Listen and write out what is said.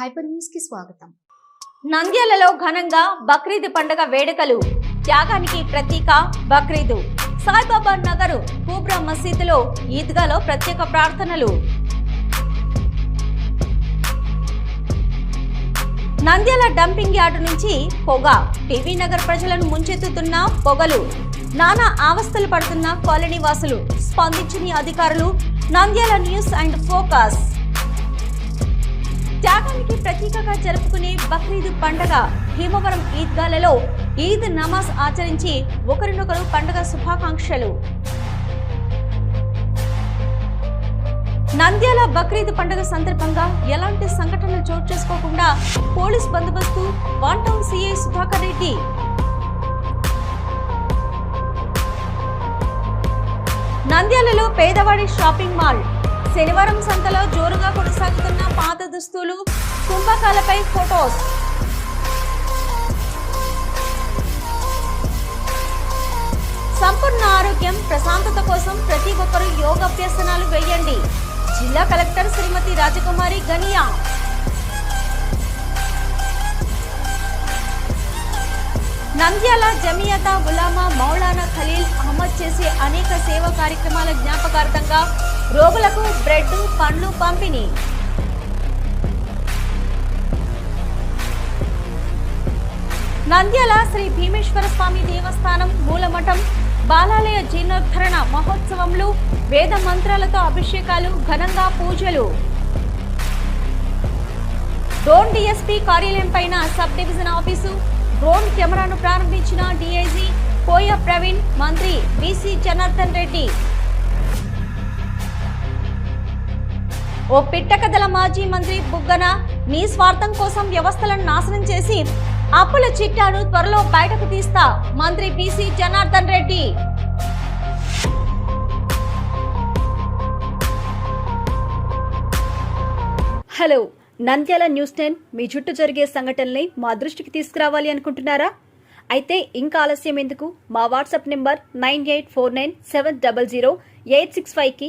Hyper న్యూస్కి స్వాగతం. నంద్యాలలో ఘనంగా బక్రీద్ పండుగ వేడుకలు. త్యాగానికి ప్రతీక బక్రీదు. సాయిబాబా నగర్ కూబ్రా మసీదులో ఈద్గాలో ప్రత్యేక ప్రార్థనలు. నంద్యాల డంపింగ్ యార్డు నుంచి పొగ. టీవీ నగర్ ప్రజలను ముంచెత్తుతున్న పొగలు. నానా ఆవస్థలు పడుతున్న కాలనీ వాసులు స్పందించని అధికారులు. Nandyal news and focus. త్యాగానికి ప్రతీకగా జరుపుకునే బక్రీద్ పండగ భీమవరం ఈద్గాలలో ఈద్ నమాజ్ ఆచరించి ఒకరినొకరు పండగ శుభాకాంక్షలు. నంద్యాల బక్రీద్ పండుగ సందర్భంగా ఎలాంటి సంఘటనలు చోటు చేసుకోకుండా పోలీస్ బందోబస్తు one town CI Sudhakar Reddy. నంద్యాలలో పేదవాడి షాపింగ్ మాల్ శనివారం సంతలో జోరుగా కొనసాగుతున్న పాత దుస్తులు కుంభకాలపై ఫొటోస్. సంపూర్ణ ఆరోగ్యం ప్రశాంతత కోసం ప్రతి ఒక్కరూ యోగాభ్యసనాలు వేయండి. జిల్లా కలెక్టర్ శ్రీమతి రాజకుమారి గనియా. నంద్యాల జమియత ఉలామా మౌలానా ఖలీల్ అహ్మద్ చేసే అనేక సేవా కార్యక్రమాల జ్ఞాపకార్థంగా రోగులకు బ్రెడ్ పండ్లు పంపిణీ. నంద్యాల శ్రీ భీమేశ్వర స్వామి దేవస్థానం మూలమఠం బాలాలయ జీర్ణోద్ధరణ మహోత్సవంలో వేద మంత్రాలతో అభిషేకాలు ఘనంగా పూజలు. డ్రోన్ డిఎస్పీ కార్యాలయం పైన సబ్ డివిజన్ ఆఫీసు డ్రోన్ కెమెరాను ప్రారంభించిన డిఐజీ కోయ ప్రవీణ్ మంత్రి బీసీ జనార్దన్ రెడ్డి. ఓ పిట్టకథల మాజీ మంత్రి బుగ్గన నీ స్వార్థం కోసం వ్యవస్థలను నాశనం చేసి అప్పుల చిట్టాను త్వరలో బయటకు తీస్తా మంత్రి B C Janardhan Reddy. Hello Nandyal news ten మీ చుట్టూ జరిగే సంఘటనల్ని మా దృష్టికి తీసుకురావాలి అనుకుంటున్నారా? అయితే ఇంకా ఆలస్యం ఎందుకు? మా WhatsApp number nine eight four nine seven double zero eight six ఫైవ్కి